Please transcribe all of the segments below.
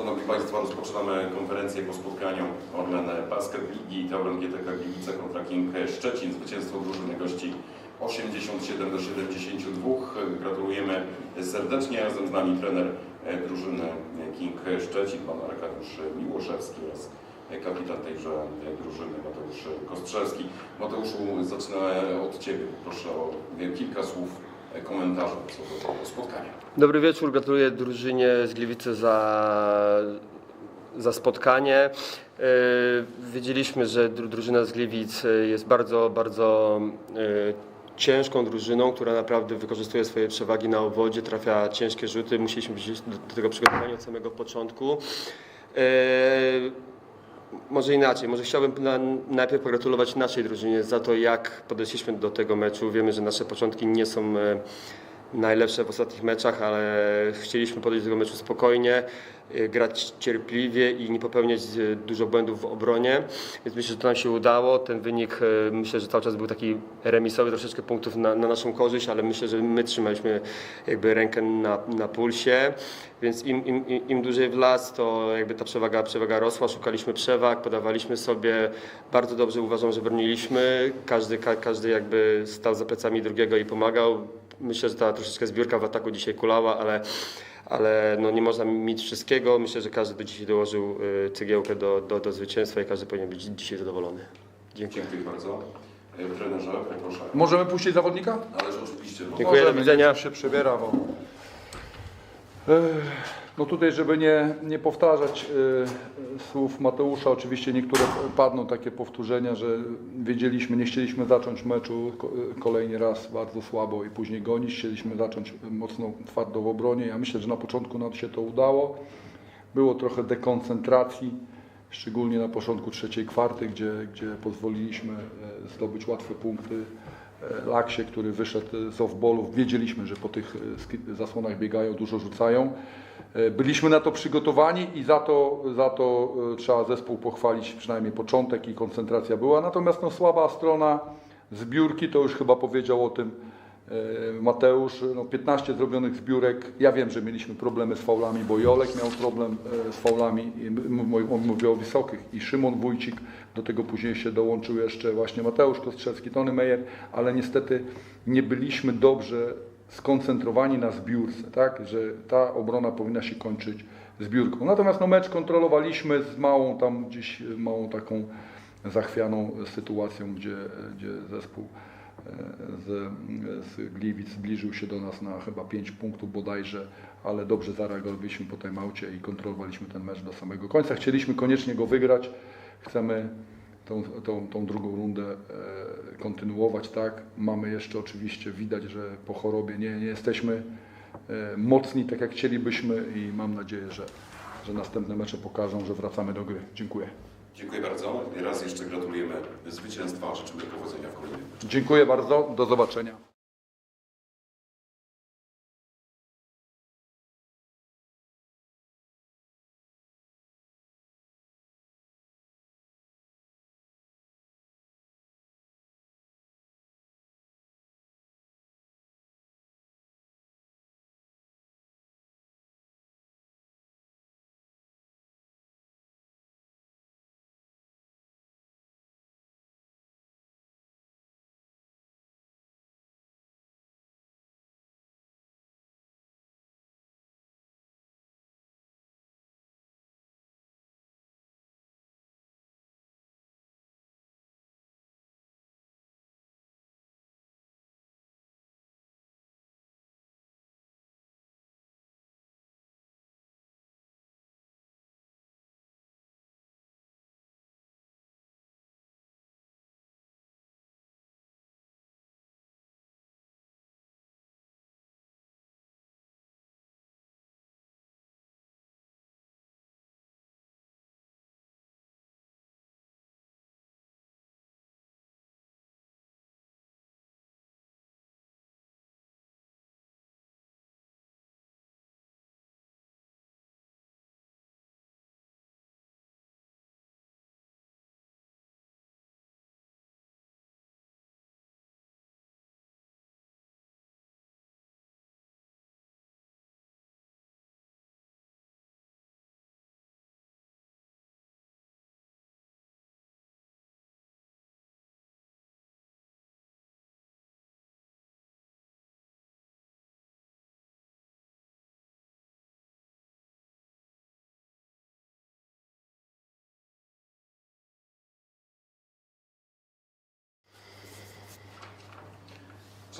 Szanowni Państwo, rozpoczynamy konferencję po spotkaniu Orlen Basket Ligi Tauron GTK Gliwice kontra King Szczecin. Zwycięstwo drużyny gości 87 do 72. Gratulujemy serdecznie. Razem z nami trener drużyny King Szczecin, pan Arkadiusz Miłoszewski oraz kapitan tejże drużyny Mateusz Kostrzelski. Mateuszu, zacznę od Ciebie. Proszę o kilka słów komentarzy co do tego spotkania. Dobry wieczór, gratuluję drużynie z Gliwicy za, za spotkanie. Yy, Wiedzieliśmy, że dru- drużyna z Gliwic yy, jest bardzo, bardzo yy, ciężką drużyną, która naprawdę wykorzystuje swoje przewagi na obwodzie, trafia ciężkie rzuty. Musieliśmy być do tego przygotowani od samego początku. Może inaczej, może chciałbym na, najpierw pogratulować naszej drużynie za to, jak podeszliśmy do tego meczu. Wiemy, że nasze początki nie są e, najlepsze w ostatnich meczach, ale chcieliśmy podejść do tego meczu spokojnie, e, grać cierpliwie i nie popełniać e, dużo błędów w obronie. Więc myślę, że to nam się udało. Ten wynik e, myślę, że cały czas był taki remisowy, troszeczkę punktów na, na naszą korzyść, ale myślę, że my trzymaliśmy jakby rękę na, na pulsie. Więc im, im- im dłużej w las, to jakby ta przewaga, przewaga rosła, szukaliśmy przewag, podawaliśmy sobie. Bardzo dobrze uważam, że broniliśmy. Każdy, ka, każdy jakby stał za plecami drugiego i pomagał. Myślę, że ta troszeczkę zbiórka w ataku dzisiaj kulała, ale, ale no nie można mieć wszystkiego. Myślę, że każdy do dzisiaj dołożył y, cegiełkę do, do, do zwycięstwa i każdy powinien być dzisiaj zadowolony. Dziękuję. Dziękuję bardzo. E, Trenerze, proszę. Możemy puścić zawodnika? Ależ oczywiście. Dziękuję, do Możemy, widzenia. niech się przebiera, bo... Ech, No tutaj, żeby nie, nie powtarzać e, słów Mateusza, oczywiście niektóre padną takie powtórzenia, że wiedzieliśmy, nie chcieliśmy zacząć meczu ko- kolejny raz bardzo słabo i później gonić, chcieliśmy zacząć mocno twardo w obronie. Ja myślę, że na początku nam się to udało. Było trochę dekoncentracji, szczególnie na początku trzeciej kwarty, gdzie, gdzie pozwoliliśmy e, zdobyć łatwe punkty. E, Laksie, który wyszedł z softballów, wiedzieliśmy, że po tych e, zasłonach biegają, dużo rzucają. E, Byliśmy na to przygotowani i za to, za to trzeba zespół pochwalić, przynajmniej początek i koncentracja była. Natomiast no, słaba strona zbiórki, to już chyba powiedział o tym Mateusz, no 15 zrobionych zbiórek. Ja wiem, że mieliśmy problemy z faulami, bo Jolek miał problem e, z faulami, i m- m- m- mówię o wysokich, i Szymon Wójcik, do tego później się dołączył jeszcze właśnie Mateusz Kostrzewski, Tony Meyer, ale niestety nie byliśmy dobrze skoncentrowani na zbiórce, tak, że ta obrona powinna się kończyć zbiórką. Natomiast no, mecz kontrolowaliśmy z małą tam gdzieś, e, małą taką zachwianą sytuacją, gdzie, gdzie zespół z, z Gliwic zbliżył się do nas na chyba 5 punktów bodajże, ale dobrze zareagowaliśmy po tej małcie i kontrolowaliśmy ten mecz do samego końca. Chcieliśmy koniecznie go wygrać, chcemy tą, tą, tą drugą rundę e, kontynuować, tak. Mamy jeszcze oczywiście, widać, że po chorobie nie, nie jesteśmy e, mocni tak jak chcielibyśmy i mam nadzieję, że, że następne mecze pokażą, że wracamy do gry. Dziękuję. Dziękuję bardzo. Raz jeszcze gratulujemy zwycięstwa. Życzymy powodzenia w kolejnym. Dziękuję bardzo, do zobaczenia.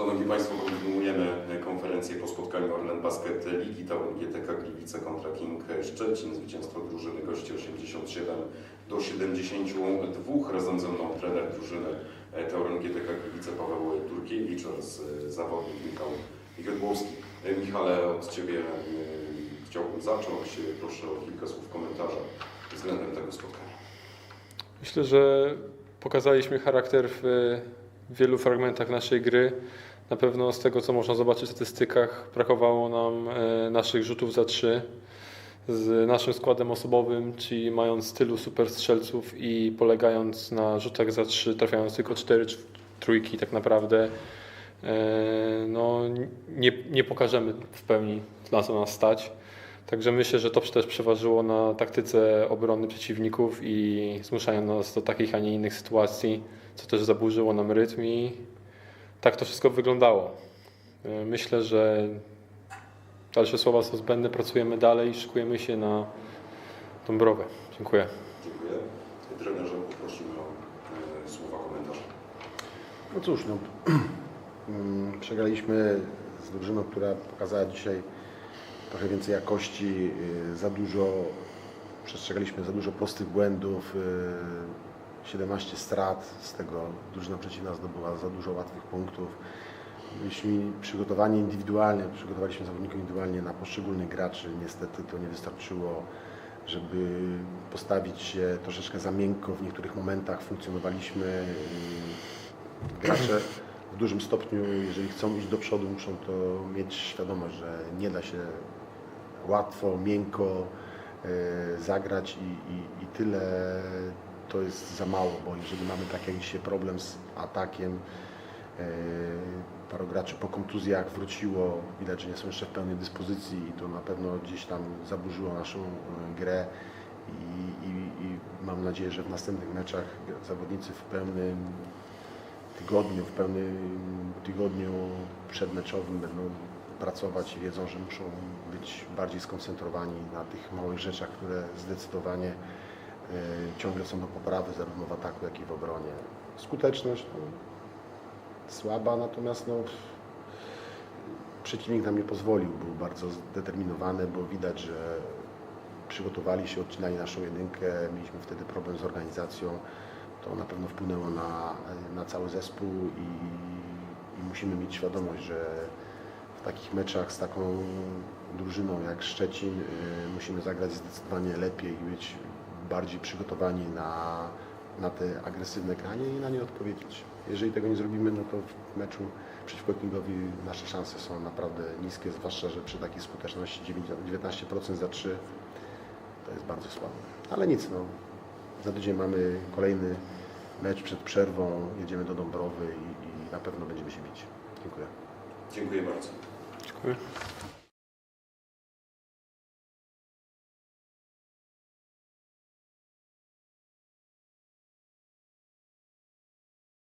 Szanowni Państwo, kontynuujemy konferencję po spotkaniu Orlen Basket Ligi Tauron GTK Gliwice kontra King Szczecin. Zwycięstwo drużyny gości 87 do 72. Razem ze mną trener drużyny Tauron GTK Gliwice Paweł Turkiewicz oraz e, zawodnik Michał Jodłowski. E, Michale, od Ciebie e, chciałbym zacząć. Proszę o kilka słów komentarza względem tego spotkania. Myślę, że pokazaliśmy charakter w wielu fragmentach naszej gry. Na pewno z tego, co można zobaczyć w statystykach, brakowało nam e, naszych rzutów za trzy. Z naszym składem osobowym, czyli mając tylu super strzelców i polegając na rzutach za trzy, trafiając tylko cztery cz- trójki tak naprawdę, e, no, nie, nie pokażemy w pełni na co nas stać. Także myślę, że to też przeważyło na taktyce obrony przeciwników i zmuszają nas do takich, a nie innych sytuacji, co też zaburzyło nam rytm i tak to wszystko wyglądało. E, Myślę, że dalsze słowa są zbędne, pracujemy dalej i szykujemy się na Dąbrowę. Dziękuję. Dziękuję. Trenerze, poprosimy o e, słowa komentarza. No cóż, no, mm, przegraliśmy z drużyną, która pokazała dzisiaj trochę więcej jakości, y, za dużo, przestrzegaliśmy za dużo prostych błędów, y, 17 strat, z tego drużyna przeciwna zdobyła za dużo łatwych punktów. Byliśmy przygotowani indywidualnie, przygotowaliśmy zawodników indywidualnie na poszczególnych graczy, niestety to nie wystarczyło, żeby postawić się troszeczkę za miękko, w niektórych momentach funkcjonowaliśmy gracze w dużym stopniu, jeżeli chcą iść do przodu, muszą to mieć świadomość, że nie da się łatwo, miękko e, zagrać i, i, i tyle to jest za mało, bo jeżeli mamy tak jak dzisiaj problem z atakiem, e, paru graczy po kontuzjach wróciło, widać, że nie są jeszcze w pełnej dyspozycji i to na pewno gdzieś tam zaburzyło naszą e, grę i, i, i mam nadzieję, że w następnych meczach zawodnicy w pełnym tygodniu, w pełnym tygodniu przedmeczowym będą pracować i wiedzą, że muszą być bardziej skoncentrowani na tych małych rzeczach, które zdecydowanie ciągle są do poprawy zarówno w ataku, jak i w obronie. Skuteczność no, słaba, natomiast no, przeciwnik nam nie pozwolił, był bardzo zdeterminowany, bo widać, że przygotowali się, odcinali naszą jedynkę, mieliśmy wtedy problem z organizacją, to na pewno wpłynęło na, na cały zespół i, i musimy mieć świadomość, że w takich meczach z taką drużyną jak Szczecin y, musimy zagrać zdecydowanie lepiej i być bardziej przygotowani na, na te agresywne granie i na nie odpowiedzieć. Jeżeli tego nie zrobimy, no to w meczu przeciwko Kingowi nasze szanse są naprawdę niskie, zwłaszcza, że przy takiej skuteczności 9 19% za 3 to jest bardzo słabo. Ale nic, no, za tydzień mamy kolejny mecz przed przerwą, jedziemy do Dąbrowy i, i na pewno będziemy się bić. Dziękuję. Dziękuję bardzo. Dziękuję.